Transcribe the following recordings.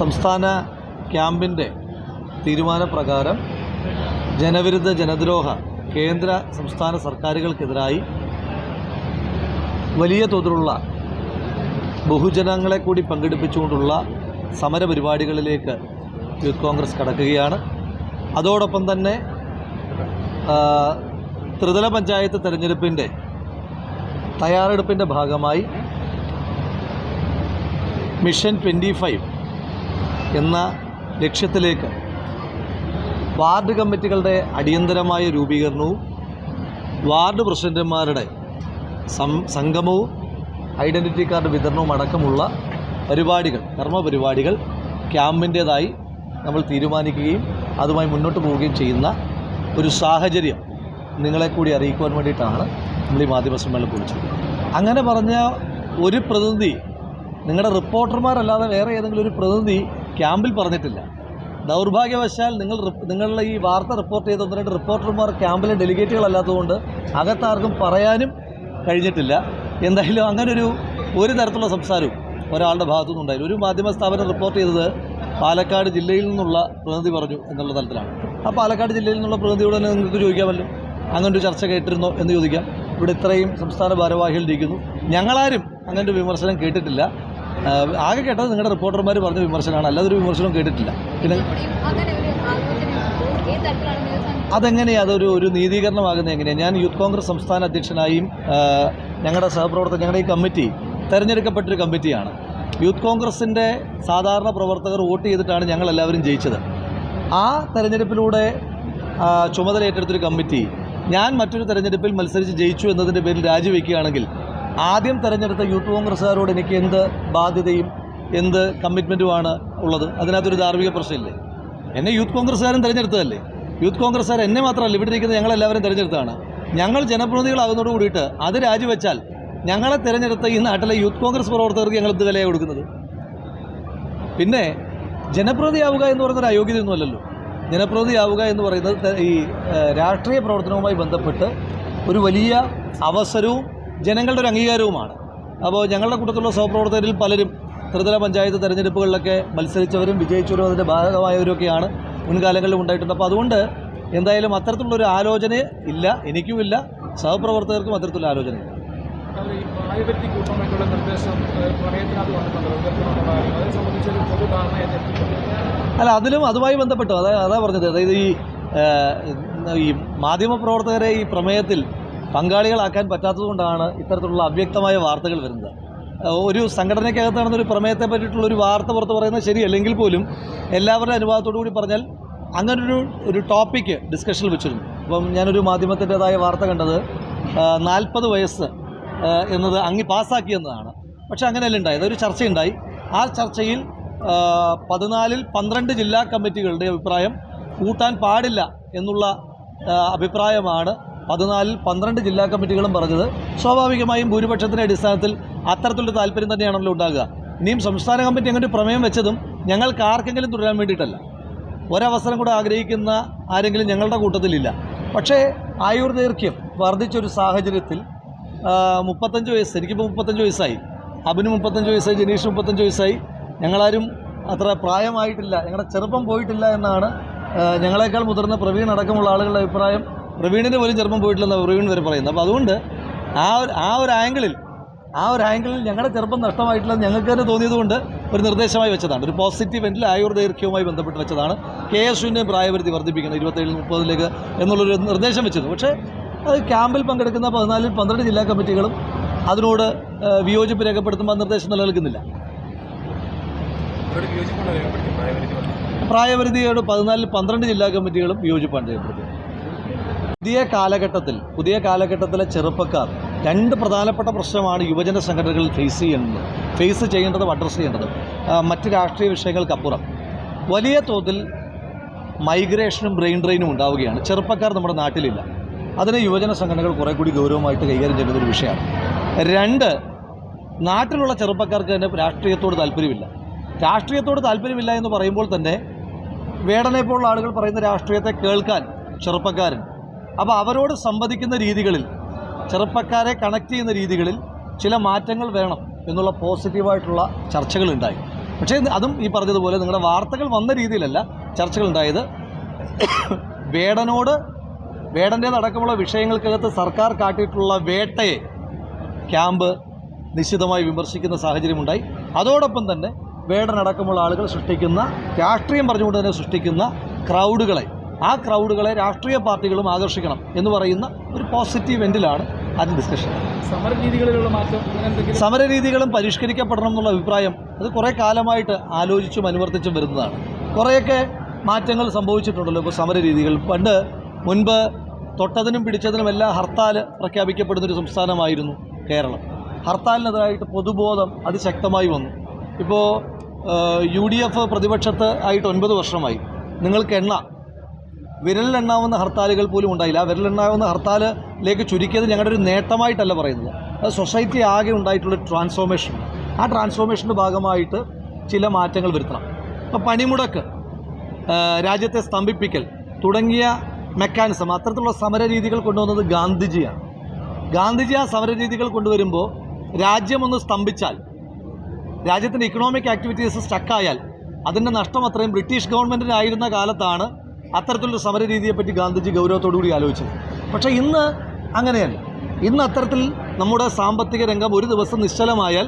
സംസ്ഥാന ക്യാമ്പിന്റെ തീരുമാനപ്രകാരം ജനവിരുദ്ധ ജനദ്രോഹ കേന്ദ്ര സംസ്ഥാന സർക്കാരുകൾക്കെതിരായി വലിയ തോതിലുള്ള ബഹുജനങ്ങളെ കൂടി പങ്കെടുപ്പിച്ചുകൊണ്ടുള്ള സമരപരിപാടികളിലേക്ക് യൂത്ത് കോൺഗ്രസ് കടക്കുകയാണ്. അതോടൊപ്പം തന്നെ ത്രിതല പഞ്ചായത്ത് തെരഞ്ഞെടുപ്പിന്റെ തയ്യാറെടുപ്പിന്റെ ഭാഗമായി മിഷൻ ട്വന്റി ഫൈവ് എന്ന ലക്ഷ്യത്തിലേക്ക് വാർഡ് കമ്മിറ്റികളുടെ അടിയന്തരമായ രൂപീകരണവും വാർഡ് പ്രസിഡന്റുമാരുടെ സംഗമവും ഐഡന്റിറ്റി കാർഡ് വിതരണവും അടക്കമുള്ള പരിപാടികൾ കർമ്മ പരിപാടികൾ ക്യാമ്പിന്റേതായി നമ്മൾ തീരുമാനിക്കുകയും അതുമായി മുന്നോട്ട് പോവുകയും ചെയ്യുന്ന ഒരു സാഹചര്യം നിങ്ങളെ കൂടി അറിയിക്കുവാൻ വേണ്ടിയിട്ടാണ് നമ്മൾ ഈ മാധ്യമ സമ്മേളനം അങ്ങനെ പറഞ്ഞ ഒരു പ്രതിനിധി നിങ്ങളുടെ റിപ്പോർട്ടർമാരല്ലാതെ വേറെ ഏതെങ്കിലും ഒരു പ്രതിനിധി ക്യാമ്പിൽ പറഞ്ഞിട്ടില്ല. ദൗർഭാഗ്യവശാൽ നിങ്ങൾ നിങ്ങളുടെ ഈ വാർത്ത റിപ്പോർട്ട് ചെയ്ത ഒന്ന് രണ്ട് റിപ്പോർട്ടർമാർ ക്യാമ്പിലെ ഡെലിഗേറ്റുകളല്ലാത്തതുകൊണ്ട് അകത്താർക്കും പറയാനും കഴിഞ്ഞിട്ടില്ല. എന്തായാലും അങ്ങനൊരു ഒരു തരത്തിലുള്ള സംസാരവും ഒരാളുടെ ഭാഗത്തുനിന്ന് ഉണ്ടായില്ല. ഒരു മാധ്യമ സ്ഥാപനം റിപ്പോർട്ട് ചെയ്തത് പാലക്കാട് ജില്ലയിൽ നിന്നുള്ള പ്രതിനിധി പറഞ്ഞു എന്നുള്ള തലത്തിലാണ്. ആ പാലക്കാട് ജില്ലയിൽ നിന്നുള്ള പ്രതിനിധിയോട് തന്നെ നിങ്ങൾക്ക് ചോദിക്കാമല്ലോ. അങ്ങനൊരു ചർച്ച കേട്ടിരുന്നോ എന്ന് ചോദിക്കാം. ഇവിടെ ഇത്രയും സംസ്ഥാന ഭാരവാഹികൾ ഇരിക്കുന്നു. ഞങ്ങളാരും അങ്ങനൊരു വിമർശനം കേട്ടിട്ടില്ല. ആകെ കേട്ടത് നിങ്ങളുടെ റിപ്പോർട്ടർമാർ പറഞ്ഞ വിമർശനമാണ്. അല്ലാതെ ഒരു വിമർശനവും കേട്ടിട്ടില്ല. പിന്നെ അതെങ്ങനെയാണ് അതൊരു ഒരു നീതീകരണമാകുന്നത് എങ്ങനെയാണ് ഞാൻ യൂത്ത് കോൺഗ്രസ് സംസ്ഥാന അധ്യക്ഷനായും ഞങ്ങളുടെ സഹപ്രവർത്തകർ ഞങ്ങളുടെ ഈ കമ്മിറ്റി തെരഞ്ഞെടുക്കപ്പെട്ടൊരു കമ്മിറ്റിയാണ്. യൂത്ത് കോൺഗ്രസിന്റെ സാധാരണ പ്രവർത്തകർ വോട്ട് ചെയ്തിട്ടാണ് ഞങ്ങൾ എല്ലാവരും ജയിച്ചത്. ആ തെരഞ്ഞെടുപ്പിലൂടെ ചുമതല ഏറ്റെടുത്തൊരു കമ്മിറ്റി ഞാൻ മറ്റൊരു തെരഞ്ഞെടുപ്പിൽ മത്സരിച്ച് ജയിച്ചു എന്നതിന്റെ പേരിൽ രാജിവെക്കുകയാണെങ്കിൽ ആദ്യം തെരഞ്ഞെടുത്ത യൂത്ത് കോൺഗ്രസ്സുകാരോട് എനിക്ക് എന്ത് ബാധ്യതയും എന്ത് കമ്മിറ്റ്മെന്റുമാണ് ഉള്ളത്? അതിനകത്തൊരു ധാർമ്മിക പ്രശ്നമില്ലേ? എന്നെ യൂത്ത് കോൺഗ്രസ്സുകാരൻ തിരഞ്ഞെടുത്തതല്ലേ? യൂത്ത് കോൺഗ്രസ്സുകാർ എന്നെ മാത്രമല്ല ഇവിടെ ഇരിക്കുന്ന ഞങ്ങളെല്ലാവരും തിരഞ്ഞെടുത്തതാണ്. ഞങ്ങൾ ജനപ്രതിനിധികളാകുന്നതോട് കൂടിയിട്ട് അത് രാജിവെച്ചാൽ ഞങ്ങളെ തിരഞ്ഞെടുത്ത ഈ നാട്ടിലെ യൂത്ത് കോൺഗ്രസ് പ്രവർത്തകർക്ക് ഞങ്ങൾ എന്ത് വിലയാണ് കൊടുക്കുന്നത്? പിന്നെ ജനപ്രതിയാവുക എന്ന് പറയുന്നൊരു അയോഗ്യതയൊന്നുമല്ലല്ലോ. ജനപ്രതിയാവുക എന്ന് പറയുന്നത് ഈ രാഷ്ട്രീയ പ്രവർത്തനവുമായി ബന്ധപ്പെട്ട് ഒരു വലിയ അവസരവും ജനങ്ങളുടെ ഒരു അംഗീകാരവുമാണ്. അപ്പോൾ ഞങ്ങളുടെ കൂട്ടത്തിലുള്ള സഹപ്രവർത്തകരിൽ പലരും ത്രിതല പഞ്ചായത്ത് തെരഞ്ഞെടുപ്പുകളിലൊക്കെ മത്സരിച്ചവരും വിജയിച്ചവരും അതിന്റെ ഭാഗമായവരൊക്കെയാണ് മുൻകാലങ്ങളിൽ ഉണ്ടായിട്ടുണ്ട്. അപ്പോൾ അതുകൊണ്ട് എന്തായാലും അത്തരത്തിലുള്ളൊരു ആലോചന ഇല്ല എനിക്കും ഇല്ല സഹപ്രവർത്തകർക്കും അത്തരത്തിലുള്ള ആലോചനയില്ല ഒരു അല്ല അതിലും അതുമായി ബന്ധപ്പെട്ട് അതാ അതാ പറഞ്ഞത്. അതായത് ഈ ഈ മാധ്യമപ്രവർത്തകരെ ഈ പ്രമേയത്തിൽ പങ്കാളികളാക്കാൻ പറ്റാത്തതുകൊണ്ടാണ് ഇത്തരത്തിലുള്ള അവ്യക്തമായ വാർത്തകൾ വരുന്നത്. ഒരു സംഘടനയ്ക്കകത്ത് നടന്ന ഒരു പ്രമേയത്തെ പറ്റിയിട്ടുള്ള ഒരു വാർത്ത പുറത്ത് പറയുന്നത് ശരിയല്ലെങ്കിൽ പോലും എല്ലാവരുടെ അനുവാദത്തോടു കൂടി പറഞ്ഞാൽ അങ്ങനൊരു ഒരു ടോപ്പിക്ക് ഡിസ്കഷനിൽ വെച്ചിരുന്നു. അപ്പം ഞാനൊരു മാധ്യമത്തിന്റെതായ വാർത്ത കണ്ടത് നാൽപ്പത് വയസ്സ് എന്നത് അങ്ങ് പാസ്സാക്കിയെന്നതാണ് പക്ഷേ അങ്ങനെയല്ല ഉണ്ടായത്. ഒരു ചർച്ചയുണ്ടായി. ആ ചർച്ചയിൽ പതിനാലിൽ പന്ത്രണ്ട് ജില്ലാ കമ്മിറ്റികളുടെ അഭിപ്രായം കൂട്ടാൻ പാടില്ല എന്നുള്ള അഭിപ്രായമാണ് പതിനാലിൽ പന്ത്രണ്ട് ജില്ലാ കമ്മിറ്റികളും പറഞ്ഞത് സ്വാഭാവികമായും ഭൂരിപക്ഷത്തിന്റെ അടിസ്ഥാനത്തിൽ അത്തരത്തിലൊരു താല്പര്യം തന്നെയാണല്ലോ ഉണ്ടാകുക. ഇനിയും സംസ്ഥാന കമ്മിറ്റി അങ്ങനെ പ്രമേയം വെച്ചതും ഞങ്ങൾക്ക് ആർക്കെങ്കിലും തുടരാൻ വേണ്ടിയിട്ടല്ല. ഒരവസരം കൂടെ ആഗ്രഹിക്കുന്ന ആരെങ്കിലും ഞങ്ങളുടെ കൂട്ടത്തിലില്ല. പക്ഷേ ആയുർദൈർഘ്യം വർദ്ധിച്ചൊരു സാഹചര്യത്തിൽ മുപ്പത്തഞ്ച് വയസ്സ് എനിക്കിപ്പോൾ മുപ്പത്തഞ്ച് വയസ്സായി. അബിന് മുപ്പത്തഞ്ച് വയസ്സായി ജനീഷ് മുപ്പത്തഞ്ച് വയസ്സായി. ഞങ്ങളാരും അത്ര പ്രായമായിട്ടില്ല. ഞങ്ങളുടെ ചെറുപ്പം പോയിട്ടില്ല എന്നാണ് ഞങ്ങളെക്കാൾ മുതിർന്ന പ്രവീൺ അടക്കമുള്ള ആളുകളുടെ അഭിപ്രായം. പ്രവീണിന് പോലും ചെറുപ്പം പോയിട്ടില്ലെന്ന് പ്രവീൺ വരെ പറയുന്നത്. അപ്പോൾ അതുകൊണ്ട് ആ ഒരു ആ ഒരു ആംഗിളിൽ ആ ഒരു ആംഗിളിൽ ഞങ്ങളുടെ ചെറുപ്പം നഷ്ടമായിട്ടില്ലെന്ന് ഞങ്ങൾക്ക് തന്നെ തോന്നിയതുകൊണ്ട് ഒരു നിർദ്ദേശമായി വെച്ചതാണ്. ഒരു പോസിറ്റീവ് എൻഡിൽ ആയുർദൈർഘ്യവുമായി ബന്ധപ്പെട്ട് വെച്ചതാണ്. കെ എസ് യുവിന്റെ പ്രായപരിധി വർദ്ധിപ്പിക്കണം ഇരുപത്തേഴ് മുപ്പതിലേക്ക് എന്നുള്ളൊരു നിർദ്ദേശം വെച്ചത്. പക്ഷേ അത് ക്യാമ്പിൽ പങ്കെടുക്കുന്ന പതിനാലിൽ പന്ത്രണ്ട് ജില്ലാ കമ്മിറ്റികളും അതിനോട് വിയോജിപ്പ് രേഖപ്പെടുത്തുമ്പോൾ നിർദ്ദേശം നിലനിൽക്കുന്നില്ല. പ്രായപരിധിയോട് പതിനാലിൽ പന്ത്രണ്ട് ജില്ലാ കമ്മിറ്റികളും വിയോജിപ്പാണ് ചെയ്യപ്പെടുന്നത് പുതിയ കാലഘട്ടത്തിൽ പുതിയ കാലഘട്ടത്തിലെ ചെറുപ്പക്കാർ രണ്ട് പ്രധാനപ്പെട്ട പ്രശ്നമാണ് യുവജന സംഘടനകൾ ഫേസ് ചെയ്യുന്നത്. ഫേസ് ചെയ്യേണ്ടതും അഡ്രസ്സ് ചെയ്യേണ്ടതും. മറ്റ് രാഷ്ട്രീയ വിഷയങ്ങൾക്കപ്പുറം. വലിയ തോതിൽ മൈഗ്രേഷനും ബ്രെയിൻ ഡ്രെയിനും ഉണ്ടാവുകയാണ്. ചെറുപ്പക്കാർ നമ്മുടെ നാട്ടിലില്ല. അതിന് യുവജന സംഘടനകൾ കുറേ കൂടി ഗൗരവമായിട്ട് കൈകാര്യം ചെയ്യുന്ന ഒരു വിഷയമാണ്. രണ്ട് നാട്ടിലുള്ള ചെറുപ്പക്കാർക്ക് തന്നെ രാഷ്ട്രീയത്തോട് താല്പര്യമില്ല. രാഷ്ട്രീയത്തോട് താല്പര്യമില്ല എന്ന് പറയുമ്പോൾ തന്നെ വേടനെ പോലുള്ള ആളുകൾ പറയുന്ന രാഷ്ട്രീയത്തെ കേൾക്കാൻ ചെറുപ്പക്കാരൻ അപ്പോൾ അവരോട് സംവദിക്കുന്ന രീതികളിൽ ചെറുപ്പക്കാരെ കണക്ട് ചെയ്യുന്ന രീതികളിൽ ചില മാറ്റങ്ങൾ വേണം എന്നുള്ള പോസിറ്റീവായിട്ടുള്ള ചർച്ചകളുണ്ടായി പക്ഷേ അതും ഈ പറഞ്ഞതുപോലെ നിങ്ങളുടെ വാർത്തകൾ വന്ന രീതിയിലല്ല ചർച്ചകൾ ഉണ്ടായത്. വേടനോട് വേടന്റേതടക്കമുള്ള വിഷയങ്ങൾക്കകത്ത് സർക്കാർ കാട്ടിയിട്ടുള്ള വേട്ടയെ ക്യാമ്പ് നിശ്ചിതമായി വിമർശിക്കുന്ന സാഹചര്യമുണ്ടായി അതോടൊപ്പം തന്നെ വേടനടക്കമുള്ള ആളുകൾ സൃഷ്ടിക്കുന്ന രാഷ്ട്രീയം പറഞ്ഞുകൊണ്ട് തന്നെ സൃഷ്ടിക്കുന്ന ക്രൗഡുകളെ ആ ക്രൗഡുകളെ രാഷ്ട്രീയ പാർട്ടികളും ആകർഷിക്കണം എന്ന് പറയുന്ന ഒരു പോസിറ്റീവ് എൻഡിലാണ് അത് ഡിസ്കഷൻ സമര രീതികളിലുള്ള മാറ്റം സമരരീതികളും പരിഷ്കരിക്കപ്പെടണം എന്നുള്ള അഭിപ്രായം അത് കുറേ കാലമായിട്ട് ആലോചിച്ചും അനുവർത്തിച്ചും വരുന്നതാണ്. കുറേയൊക്കെ മാറ്റങ്ങൾ സംഭവിച്ചിട്ടുണ്ടല്ലോ ഇപ്പോൾ സമരരീതികൾ. പണ്ട് മുൻപ് തൊട്ടതിനും പിടിച്ചതിനും എല്ലാം ഹർത്താൽ പ്രഖ്യാപിക്കപ്പെടുന്നൊരു സംസ്ഥാനമായിരുന്നു കേരളം. ഹർത്താലിനെതിരായിട്ട് പൊതുബോധം അതിശക്തമായി വന്നു. ഇപ്പോൾ യു ഡി എഫ് പ്രതിപക്ഷത്ത് ആയിട്ട് ഒൻപത് വർഷമായി. നിങ്ങൾക്ക് എണ്ണ വിരലിലെണ്ണാവുന്ന ഹർത്താലുകൾ പോലും ഉണ്ടായില്ല. ആ ഹർത്താലിലേക്ക് ചുരുക്കിയത് ഞങ്ങളുടെ ഒരു നേട്ടമായിട്ടല്ല പറയുന്നത്. അത് സൊസൈറ്റി ആകെ ഉണ്ടായിട്ടുള്ള ട്രാൻസ്ഫോർമേഷൻ ആ ട്രാൻസ്ഫോർമേഷന്റെ ഭാഗമായിട്ട് ചില മാറ്റങ്ങൾ വരുത്തണം. അപ്പോൾ പണിമുടക്ക് രാജ്യത്തെ സ്തംഭിപ്പിക്കൽ തുടങ്ങിയ മെക്കാനിസം അത്തരത്തിലുള്ള സമരരീതികൾ കൊണ്ടുവന്നത് ഗാന്ധിജിയാണ്. ഗാന്ധിജി ആ സമരരീതികൾ കൊണ്ടുവരുമ്പോൾ രാജ്യമൊന്ന് സ്തംഭിച്ചാൽ രാജ്യത്തിന്റെ ഇക്കണോമിക് ആക്ടിവിറ്റീസ് സ്റ്റക്കായാൽ അതിന്റെ നഷ്ടം അത്രയും ബ്രിട്ടീഷ് ഗവൺമെന്റിനായിരുന്ന കാലത്താണ് അത്തരത്തിലൊരു സമരരീതിയെപ്പറ്റി ഗാന്ധിജി ഗൗരവത്തോടു കൂടി ആലോചിച്ചത് പക്ഷേ ഇന്ന് അങ്ങനെയല്ല. ഇന്ന് അത്തരത്തിൽ നമ്മുടെ സാമ്പത്തിക രംഗം ഒരു ദിവസം നിശ്ചലമായാൽ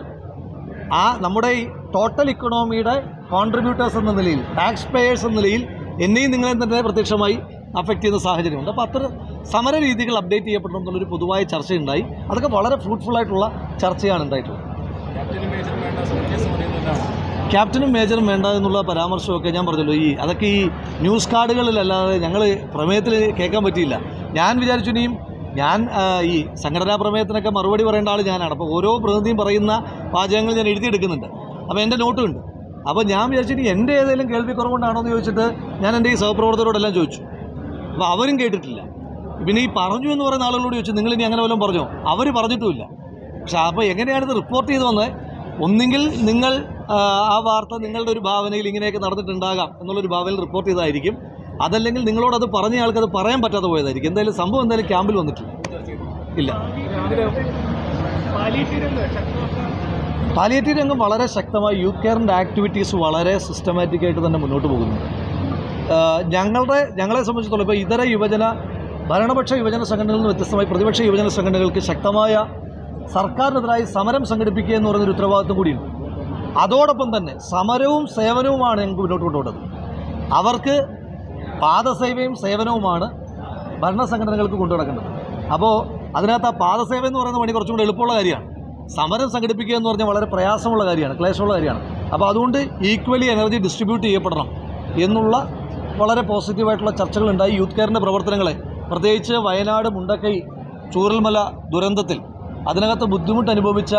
ആ നമ്മുടെ ഈ ടോട്ടൽ ഇക്കണോമിയുടെ കോൺട്രിബ്യൂട്ടേഴ്സ് എന്ന നിലയിൽ ടാക്സ് പേയേഴ്സ് എന്ന നിലയിൽ എന്നെയും നിങ്ങളെയും തന്നെ പ്രത്യക്ഷമായി അഫക്റ്റ് ചെയ്യുന്ന സാഹചര്യമുണ്ട്. അപ്പോൾ അത്തരം സമര രീതികൾ അപ്ഡേറ്റ് ചെയ്യപ്പെടണം എന്നുള്ളൊരു പൊതുവായ ചർച്ചയുണ്ടായി. അതൊക്കെ വളരെ ഫ്രൂട്ട്ഫുൾ ആയിട്ടുള്ള ചർച്ചയാണ് ഉണ്ടായിട്ടുള്ളത്. ക്യാപ്റ്റനും മേജറും വേണ്ട എന്നുള്ള പരാമർശമൊക്കെ ഞാൻ പറഞ്ഞല്ലോ. ഈ അതൊക്കെ ഈ ന്യൂസ് കാർഡുകളിലല്ലാതെ ഞങ്ങൾ പ്രമേയത്തിൽ കേൾക്കാൻ പറ്റിയില്ല. ഞാൻ വിചാരിച്ചു ഇനിയും ഞാൻ ഈ സംഘടനാ പ്രമേയത്തിനൊക്കെ മറുപടി പറയേണ്ട ആൾ ഞാനാണ്. അപ്പോൾ ഓരോ പ്രതിനിധിയും പറയുന്ന വാചകങ്ങൾ ഞാൻ എഴുതിയെടുക്കുന്നുണ്ട് അപ്പോൾ എന്റെ നോട്ടുമുണ്ട്. അപ്പോൾ ഞാൻ വിചാരിച്ചിട്ട് എന്റെ ഏതെങ്കിലും കേൾവി കുറവുകൊണ്ടാണോ എന്ന് ചോദിച്ചിട്ട് ഞാൻ എന്റെ ഈ സഹപ്രവർത്തകരോടെല്ലാം ചോദിച്ചു. അപ്പോൾ അവരും കേട്ടിട്ടില്ല. പിന്നെ ഈ പറഞ്ഞു എന്ന് പറയുന്ന ആളുകളോട് ചോദിച്ചു നിങ്ങൾ ഇനി അങ്ങനെ വല്ലതും പറഞ്ഞോ? അവർ പറഞ്ഞിട്ടുമില്ല. പക്ഷേ അപ്പോൾ എങ്ങനെയാണിത് റിപ്പോർട്ട് ചെയ്ത് വന്നത്? ഒന്നുകിൽ നിങ്ങൾ ആ, വാർത്ത നിങ്ങളുടെ ഒരു ഭാവനയിൽ ഇങ്ങനെയൊക്കെ നടന്നിട്ടുണ്ടാകാം എന്നുള്ളൊരു ഭാവനയിൽ റിപ്പോർട്ട് ചെയ്തായിരിക്കും. അതല്ലെങ്കിൽ നിങ്ങളോട് അത് പറഞ്ഞ ആൾക്ക് അത് പറയാൻ പറ്റാതെ പോയതായിരിക്കും. എന്തായാലും സംഭവം എന്തായാലും ക്യാമ്പിൽ വന്നിട്ടില്ല. ഇല്ല. പാലിയേറ്റീവ് രംഗം വളരെ ശക്തമായി യൂത്ത് കെയറിന്റെ ആക്ടിവിറ്റീസ് വളരെ സിസ്റ്റമാറ്റിക്കായിട്ട് തന്നെ മുന്നോട്ട് പോകുന്നു. ഞങ്ങളുടെ ഞങ്ങളെ സംബന്ധിച്ചിടത്തോളം ഇപ്പോൾ ഇതര യുവജന ഭരണപക്ഷ യുവജന സംഘടനകളിൽ നിന്ന് വ്യത്യസ്തമായി പ്രതിപക്ഷ യുവജന സംഘടനകൾക്ക് ശക്തമായ സർക്കാരിനെതിരായി സമരം സംഘടിപ്പിക്കുക എന്ന് പറയുന്നൊരു ഉത്തരവാദിത്വം കൂടിയുണ്ട്. അതോടൊപ്പം തന്നെ സമരവും സേവനവുമാണ് ഞങ്ങൾക്ക് മുന്നോട്ട് കൊണ്ടുപോകുന്നത്. അവർക്ക് പാദസേവയും സേവനവുമാണ് ഭരണസംഘടനകൾക്ക് കൊണ്ടു നടക്കേണ്ടത്. അപ്പോൾ അതിനകത്ത് ആ പാദസേവ എന്ന് പറയുന്ന പണി കുറച്ചും കൂടി എളുപ്പമുള്ള കാര്യമാണ്. സമരം സംഘടിപ്പിക്കുക എന്ന് പറഞ്ഞാൽ വളരെ പ്രയാസമുള്ള കാര്യമാണ് ക്ലേശമുള്ള കാര്യമാണ്. അപ്പോൾ അതുകൊണ്ട് ഈക്വലി എനർജി ഡിസ്ട്രിബ്യൂട്ട് ചെയ്യപ്പെടണം എന്നുള്ള വളരെ പോസിറ്റീവായിട്ടുള്ള ചർച്ചകളുണ്ടായി യൂത്ത് കെയറിന്റെ പ്രവർത്തനങ്ങളെ. പ്രത്യേകിച്ച് വയനാട് മുണ്ടക്കൈ ചൂരൽമല ദുരന്തത്തിൽ അതിനകത്ത് ബുദ്ധിമുട്ട് അനുഭവിച്ച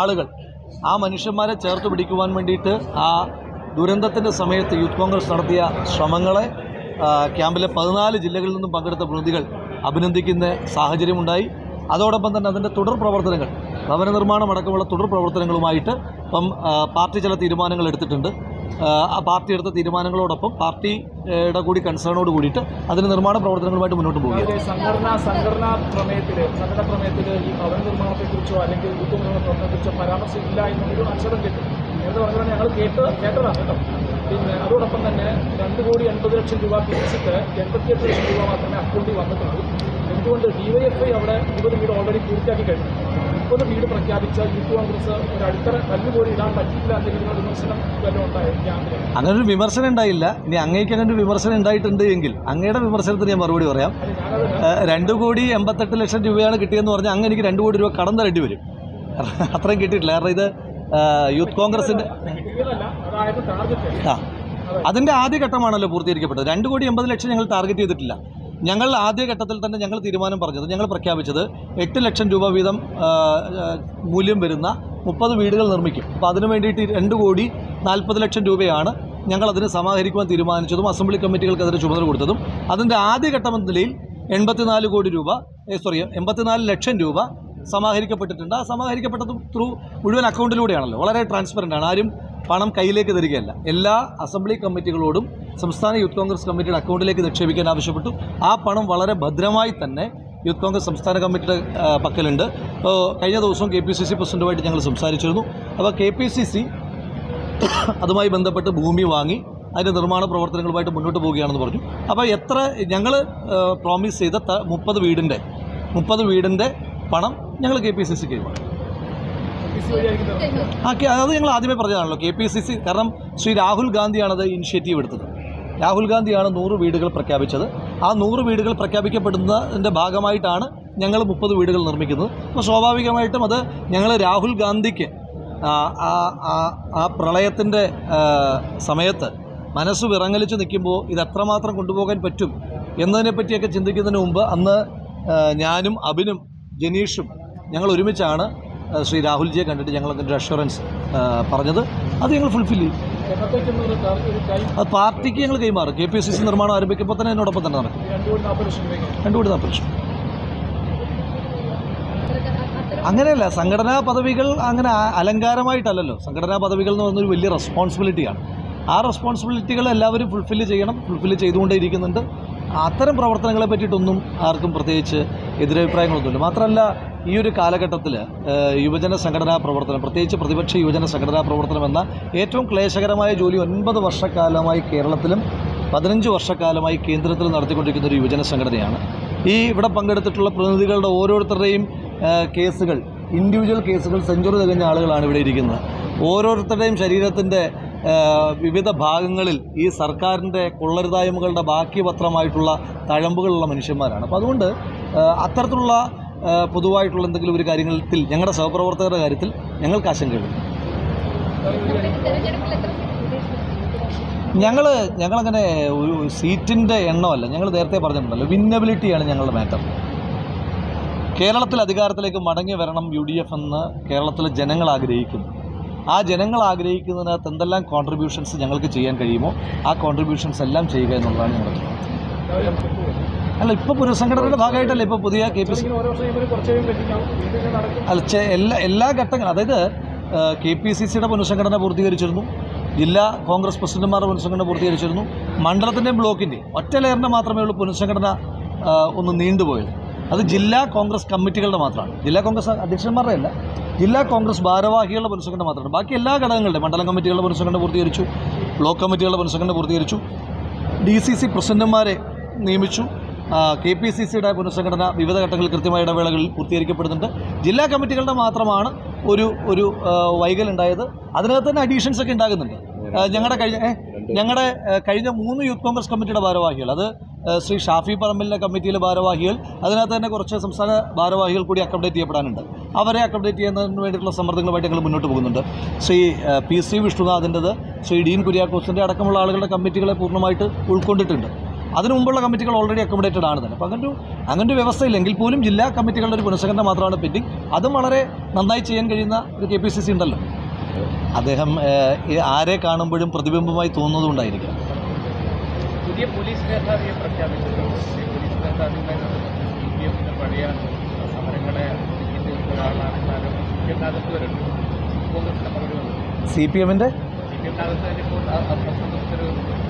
ആളുകൾ ആ മനുഷ്യന്മാരെ ചേർത്ത് പിടിക്കുവാൻ വേണ്ടിയിട്ട് ആ ദുരന്തത്തിന്റെ സമയത്ത് യൂത്ത് കോൺഗ്രസ് നടത്തിയ ശ്രമങ്ങളെ ക്യാമ്പിലെ പതിനാല് ജില്ലകളിൽ നിന്നും പങ്കെടുത്ത പ്രതിനിധികൾ അഭിനന്ദിക്കുന്ന സാഹചര്യമുണ്ടായി. അതോടൊപ്പം തന്നെ അതിന്റെ തുടർ പ്രവർത്തനങ്ങൾ ഭവന നിർമ്മാണം അടക്കമുള്ള തുടർ പ്രവർത്തനങ്ങളുമായിട്ട് ഇപ്പം പാർട്ടി ചില തീരുമാനങ്ങൾ എടുത്തിട്ടുണ്ട്. പാർട്ടി എടുത്ത തീരുമാനങ്ങളോടൊപ്പം പാർട്ടിയുടെ കൂടി കൺസേണോട് കൂടിയിട്ട് അതിന് നിർമ്മാണ പ്രവർത്തനങ്ങളുമായിട്ട് മുന്നോട്ട് പോകുക സംഘടനാ സംഘടനാ പ്രമേയത്തിൽ സംഘടനാ പ്രമേയത്തിൽ ഈ ഭവന നിർമ്മാണത്തെക്കുറിച്ചോ അല്ലെങ്കിൽ യുദ്ധനിർമ്മാണ പ്രവർത്തനത്തെക്കുറിച്ചോ പരാമർശമില്ല എന്നൊരു അക്ഷരം കേട്ടു. നേരത്തെ പറഞ്ഞാൽ ഞങ്ങൾ കേട്ട് കേട്ടതാണ് കേട്ടോ. പിന്നെ അതോടൊപ്പം തന്നെ രണ്ട് കോടി എൺപത് ലക്ഷം രൂപ പിരിച്ചിട്ട് എൺപത്തിയെട്ട് ലക്ഷം രൂപ മാത്രമേ അക്കൗണ്ടിൽ വന്നിട്ടുള്ളൂ. എന്തുകൊണ്ട് ഡി വൈ എഫ് ഐ അവിടെ ഇരുപത് വീട് ഓൾറെഡി പൂർത്തിയാക്കി കഴിഞ്ഞു. മുപ്പത് വീട് പ്രഖ്യാപിച്ച യൂത്ത് കോൺഗ്രസ് ഒരു അടിത്തറ കല്ലുപോലെ പോലും ഇടാൻ പറ്റില്ല എന്തെങ്കിലും വിമർശനം വല്ലതും ഉണ്ടായിരിക്കാം ക്യാമ്പിൽ അങ്ങനെ ഒരു വിമർശനം ഉണ്ടായില്ല. ഇനി അങ്ങേക്ക് അങ്ങനെ ഒരു വിമർശനം ഉണ്ടായിട്ടുണ്ട് എങ്കിൽ അങ്ങയുടെ വിമർശനത്തിന് ഞാൻ മറുപടി പറയാം. രണ്ട് കോടി എൺപത്തെട്ട് ലക്ഷം രൂപയാണ് കിട്ടിയെന്ന് പറഞ്ഞാൽ അങ്ങ് എനിക്ക് രണ്ട് കോടി രൂപ കടം തരേണ്ടി വരും. അത്രയും കിട്ടിയിട്ടില്ല. കാരണം ഇത് യൂത്ത് കോൺഗ്രസിന്റെ ആ അതിന്റെ ആദ്യഘട്ടമാണല്ലോ പൂർത്തീകരിക്കപ്പെട്ടത്. രണ്ട് കോടി എൺപത് ലക്ഷം ഞങ്ങൾ ടാർഗറ്റ് ചെയ്തിട്ടില്ല. ഞങ്ങൾ ആദ്യഘട്ടത്തിൽ തന്നെ ഞങ്ങൾ തീരുമാനം പറഞ്ഞത് ഞങ്ങൾ പ്രഖ്യാപിച്ചത് എട്ട് ലക്ഷം രൂപ വീതം മൂല്യം വരുന്ന മുപ്പത് വീടുകൾ നിർമ്മിക്കും. അപ്പോൾ അതിനു വേണ്ടിയിട്ട് രണ്ട് കോടി നാൽപ്പത് ലക്ഷം രൂപയാണ് ഞങ്ങൾ അതിന് സമാഹരിക്കുവാൻ തീരുമാനിച്ചതും അസംബ്ലി കമ്മിറ്റികൾക്ക് അതിന് ചുമതല കൊടുത്തതും. അതിന്റെ ആദ്യഘട്ടം എന്ന നിലയിൽ എൺപത്തിനാല് കോടി രൂപ സോറി എൺപത്തിനാല് ലക്ഷം രൂപ സമാഹരിക്കപ്പെട്ടിട്ടുണ്ട്. ആ സമാഹരിക്കപ്പെട്ടത് ത്രൂ മുഴുവൻ അക്കൗണ്ടിലൂടെയാണല്ലോ. വളരെ ട്രാൻസ്പെറന്റ് ആണ്. ആരും പണം കയ്യിലേക്ക് തരികയല്ല. എല്ലാ അസംബ്ലി കമ്മിറ്റികളോടും സംസ്ഥാന യൂത്ത് കോൺഗ്രസ് കമ്മിറ്റിയുടെ അക്കൗണ്ടിലേക്ക് നിക്ഷേപിക്കാൻ ആവശ്യപ്പെട്ടു. ആ പണം വളരെ ഭദ്രമായി തന്നെ യൂത്ത് കോൺഗ്രസ് സംസ്ഥാന കമ്മിറ്റിയുടെ പക്കലുണ്ട്. അപ്പോൾ കഴിഞ്ഞ ദിവസം കെ പി സി സി പ്രസിഡന്റുമായിട്ട് ഞങ്ങൾ സംസാരിച്ചിരുന്നു. അപ്പോൾ കെ പി സി സി അതുമായി ബന്ധപ്പെട്ട് ഭൂമി വാങ്ങി അതിന്റെ നിർമ്മാണ പ്രവർത്തനങ്ങളുമായിട്ട് മുന്നോട്ട് പോവുകയാണെന്ന് പറഞ്ഞു. അപ്പോൾ എത്ര ഞങ്ങൾ പ്രോമിസ് ചെയ്ത മുപ്പത് വീടിന്റെ മുപ്പത് വീടിന്റെ പണം ഞങ്ങൾ കെ പി സി സി കൈമാറും. ആ അത് ഞങ്ങൾ ആദ്യമേ പറഞ്ഞതാണല്ലോ കെ പി സി സി കാരണം ശ്രീ രാഹുൽ ഗാന്ധിയാണത് ഇനിഷ്യേറ്റീവ് എടുത്തത്. രാഹുൽ ഗാന്ധിയാണ് നൂറ് വീടുകൾ പ്രഖ്യാപിച്ചത്. ആ നൂറ് വീടുകൾ പ്രഖ്യാപിക്കപ്പെടുന്നതിന്റെ ഭാഗമായിട്ടാണ് ഞങ്ങൾ മുപ്പത് വീടുകൾ നിർമ്മിക്കുന്നത്. അപ്പോൾ സ്വാഭാവികമായിട്ടും അത് ഞങ്ങൾ രാഹുൽ ഗാന്ധിക്ക് ആ പ്രളയത്തിന്റെ സമയത്ത് മനസ്സ് വിറങ്ങലിച്ച് നിൽക്കുമ്പോൾ ഇത് എത്രമാത്രം കൊണ്ടുപോകാൻ പറ്റും എന്നതിനെ പറ്റിയൊക്കെ ചിന്തിക്കുന്നതിന് മുമ്പ് അന്ന് ഞാനും അബിനും ജനീഷും ഞങ്ങൾ ഒരുമിച്ചാണ് ശ്രീ രാഹുൽജിയെ കണ്ടിട്ട് ഞങ്ങൾ അതിന്റെ അഷുറൻസ് പറഞ്ഞത്. അത് ഞങ്ങൾ ഫുൾഫിൽ ചെയ്യും. അത് പാർട്ടിക്ക് ഞങ്ങൾ കൈമാറും. കെ പി സി സി നിർമ്മാണം ആരംഭിക്കുമ്പോൾ തന്നെ എന്നോടൊപ്പം തന്നെ നടക്കും. രണ്ടു കോടി നാൽപ്പത് ലക്ഷം അങ്ങനെയല്ല സംഘടനാ പദവികൾ അങ്ങനെ അലങ്കാരമായിട്ടല്ലല്ലോ. സംഘടനാ പദവികൾ എന്ന് പറഞ്ഞൊരു വലിയ റെസ്പോൺസിബിലിറ്റിയാണ് ആ റെസ്പോൺസിബിലിറ്റികൾ എല്ലാവരും ഫുൾഫില്ല് ചെയ്യണം. ഫുൾഫിൽ ചെയ്തുകൊണ്ടേ ഇരിക്കുന്നുണ്ട് അത്തരം പ്രവർത്തനങ്ങളെ പറ്റിയിട്ടൊന്നും ആർക്കും പ്രത്യേകിച്ച് എതിരഭിപ്രായങ്ങളൊന്നുമില്ല. മാത്രമല്ല ഈ ഒരു കാലഘട്ടത്തിൽ യുവജന സംഘടനാ പ്രവർത്തനം പ്രത്യേകിച്ച് പ്രതിപക്ഷ യുവജന സംഘടനാ പ്രവർത്തനം എന്ന ഏറ്റവും ക്ലേശകരമായ ജോലി ഒൻപത് വർഷക്കാലമായി കേരളത്തിലും പതിനഞ്ച് വർഷക്കാലമായി കേന്ദ്രത്തിൽ നടത്തിക്കൊണ്ടിരിക്കുന്ന ഒരു യുവജന സംഘടനയാണ്. ഈ ഇവിടെ പങ്കെടുത്തിട്ടുള്ള പ്രതിനിധികളുടെ ഓരോരുത്തരുടെയും കേസുകൾ ഇൻഡിവിജ്വൽ കേസുകൾ സെഞ്ചുറി തികഞ്ഞ ആളുകളാണ് ഇവിടെ ഇരിക്കുന്നത്. ഓരോരുത്തരുടെയും ശരീരത്തിന്റെ വിവിധ ഭാഗങ്ങളിൽ ഈ സർക്കാരിന്റെ കൊള്ളരുതായ്മകളുടെ ബാക്കി പത്രമായിട്ടുള്ള തഴമ്പുകളുള്ള മനുഷ്യന്മാരാണ്. അപ്പോൾ അതുകൊണ്ട് അത്തരത്തിലുള്ള പൊതുവായിട്ടുള്ള എന്തെങ്കിലും ഒരു കാര്യത്തിൽ ഞങ്ങളുടെ സഹപ്രവർത്തകരുടെ കാര്യത്തിൽ ഞങ്ങൾക്ക് ആശങ്കയുണ്ട്. ഞങ്ങൾ ഞങ്ങളങ്ങനെ ഒരു സീറ്റിന്റെ എണ്ണമല്ല ഞങ്ങൾ നേരത്തെ പറഞ്ഞിട്ടുണ്ടല്ലോ വിന്നബിലിറ്റിയാണ് ഞങ്ങളുടെ മാറ്റർ കേരളത്തിൽ അധികാരത്തിലേക്ക് മടങ്ങി വരണം യു ഡി എഫ് എന്ന് കേരളത്തിലെ ജനങ്ങൾ ആഗ്രഹിക്കുന്നു. ആ ജനങ്ങൾ ആഗ്രഹിക്കുന്നതിനകത്ത് എന്തെല്ലാം കോൺട്രിബ്യൂഷൻസ് ഞങ്ങൾക്ക് ചെയ്യാൻ കഴിയുമോ ആ കോൺട്രിബ്യൂഷൻസ് എല്ലാം ചെയ്യുക എന്നുള്ളതാണ് ഞങ്ങളുടെ. അല്ല ഇപ്പോൾ പുനഃസംഘടനയുടെ ഭാഗമായിട്ടല്ല ഇപ്പോൾ പുതിയ കെ പി സി അല്ല എല്ലാ എല്ലാ ഘട്ടങ്ങളും അതായത് കെ പി സി സിയുടെ പുനഃസംഘടന പൂർത്തീകരിച്ചിരുന്നു ജില്ലാ കോൺഗ്രസ് പ്രസിഡന്റുമാരുടെ പുനഃസംഘടന പൂർത്തീകരിച്ചിരുന്നു മണ്ഡലത്തിന്റെയും ബ്ലോക്കിന്റെയും ഒറ്റ ലെയറിന്റെ മാത്രമേ ഉള്ളൂ പുനഃസംഘടന ഒന്ന് നീണ്ടുപോയത്. അത് ജില്ലാ കോൺഗ്രസ് കമ്മിറ്റികളുടെ മാത്രമാണ്. ജില്ലാ കോൺഗ്രസ് അധ്യക്ഷന്മാരുടെ അല്ല ജില്ലാ കോൺഗ്രസ് ഭാരവാഹികളുടെ പുനഃസംഘടന മാത്രമാണ്. ബാക്കി എല്ലാ ഘടകങ്ങളുടെ മണ്ഡലം കമ്മിറ്റികളുടെ പുനഃസംഘടന പൂർത്തീകരിച്ചു ബ്ലോക്ക് കമ്മിറ്റികളുടെ പുനഃസംഘടന പൂർത്തീകരിച്ചു ഡി സി സി പ്രസിഡന്റുമാരെ നിയമിച്ചു കെ പി സി സിയുടെ പുനഃസംഘടന വിവിധ ഘട്ടങ്ങളിൽ കൃത്യമായ ഇടവേളകളിൽ പൂർത്തീകരിക്കപ്പെടുന്നുണ്ട്. ജില്ലാ കമ്മിറ്റികളുടെ മാത്രമാണ് ഒരു ഒരു വൈകലുണ്ടായത് അതിനകത്ത് തന്നെ അഡീഷൻസ് ഒക്കെ ഉണ്ടാകുന്നുണ്ട്. ഞങ്ങളുടെ കഴിഞ്ഞ ഞങ്ങളുടെ കഴിഞ്ഞ മൂന്ന് യൂത്ത് കോൺഗ്രസ് കമ്മിറ്റിയുടെ ഭാരവാഹികൾ അത് ശ്രീ ഷാഫി പറമ്പിലിന്റെ കമ്മിറ്റിയിലെ ഭാരവാഹികൾ അതിനകത്ത് തന്നെ കുറച്ച് സംസ്ഥാന ഭാരവാഹികൾ കൂടി അക്കോമഡേറ്റ് ചെയ്യപ്പെടാനുണ്ട്. അവരെ അക്കോമഡേറ്റ് ചെയ്യുന്നതിന് വേണ്ടിയിട്ടുള്ള സമ്മർദ്ദങ്ങളുമായിട്ട് ഞങ്ങൾ മുന്നോട്ട് പോകുന്നുണ്ട്. ശ്രീ പി സി വിഷ്ണുനാഥിന്റെത് ശ്രീ ഡീൻ കുര്യാക്കോസിന്റെ അടക്കമുള്ള ആളുകളുടെ കമ്മിറ്റികളെ പൂർണമായിട്ട് ഉൾക്കൊണ്ടിട്ടുണ്ട്. അതിനു മുമ്പുള്ള കമ്മിറ്റികൾ ഓൾറെഡി അക്കോമഡേറ്റഡ് ആണ് തന്നെ. അപ്പോൾ അങ്ങനെ ഒരു അങ്ങനെ ഒരു വ്യവസ്ഥയില്ലെങ്കിൽ പോലും ജില്ലാ കമ്മിറ്റികളുടെ ഒരു പുനഃസംഘടന മാത്രമാണ് പെൻഡിങ് അതും വളരെ നന്നായി ചെയ്യാൻ കഴിയുന്ന ഒരു കെ പി സി സി ഉണ്ടല്ലോ. അദ്ദേഹം ആരെ കാണുമ്പോഴും പ്രതിബിംബമായി തോന്നുന്നതുകൊണ്ടായിരിക്കാം പുതിയ പോലീസ് മേധാവിയെ പോലീസ് മേധാവിയുമായി സി പി എമ്മിന്റെ പഴയ സമരങ്ങളെ ഇത് ഒരാളാണെന്നാലും സി പി എമ്മിനകത്ത് വരുന്നുണ്ട് കോൺഗ്രസിന്റെ മറുപടി വന്നു സി പി എമ്മിന്റെ സി പി എമ്മിനകത്ത് ഇപ്പോൾ അത് സംബന്ധിച്ചൊരു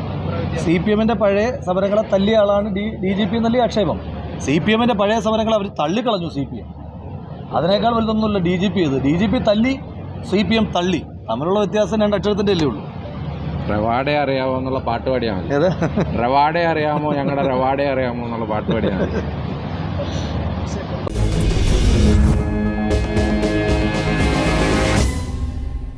അഭിപ്രായ വ്യത്യാസം സി പി എമ്മിന്റെ പഴയ സമരങ്ങളെ തല്ലിയ ആളാണ് ഡി ഡി ജി പി എന്നല്ലേ ആക്ഷേപം. സി പി എമ്മിന്റെ പഴയ സമരങ്ങൾ അവർ തള്ളിക്കളഞ്ഞു സി പി എം. അതിനേക്കാൾ വലുതൊന്നുമില്ല ഡി ജി പി ഇത്. ഡി ജി പി തല്ലി സി പി എം തള്ളി. തമ്മിലുള്ള വ്യത്യാസം രണ്ട് അക്ഷരത്തിന്റെ അല്ലേ ഉള്ളൂ. റവാഡെ അറിയാമോ എന്നുള്ള പാട്ട് പാടിയാൽ മതി. റവാഡെ അറിയാമോ? ഞങ്ങളുടെ റവാഡെ അറിയാമോ എന്നുള്ള പാട്ട് പാടിയാൽ മതി.